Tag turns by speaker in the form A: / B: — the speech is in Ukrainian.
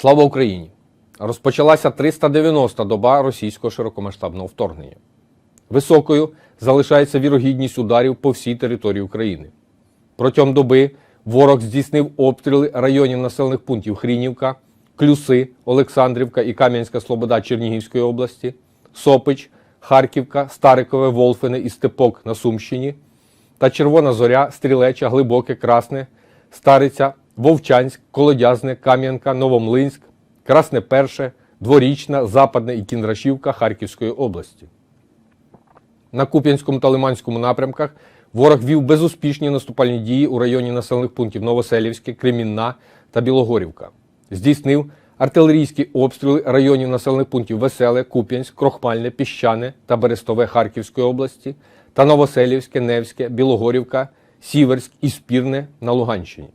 A: Слава Україні! Розпочалася 390-та доба російського широкомасштабного вторгнення. Високою залишається вірогідність ударів по всій території України. Протягом доби ворог здійснив обстріли районів населених пунктів Хрінівка, Клюси, Олександрівка і Кам'янська Слобода Чернігівської області, Сопич, Харківка, Старикове, Волфине і Степок на Сумщині та Червона Зоря, Стрілеча, Глибоке, Красне, Стариця, Вовчанськ, Колодязне, Кам'янка, Новомлинськ, Красне Перше, Дворічна, Западне і Кіндрашівка Харківської області. На Куп'янському та Лиманському напрямках ворог вів безуспішні наступальні дії у районі населених пунктів Новоселівське, Кремінна та Білогорівка. Здійснив артилерійські обстріли районів населених пунктів Веселе, Куп'янськ, Крохмальне, Піщане та Берестове Харківської області та Новоселівське, Невське, Білогорівка, Сіверськ і Спірне на Луганщині.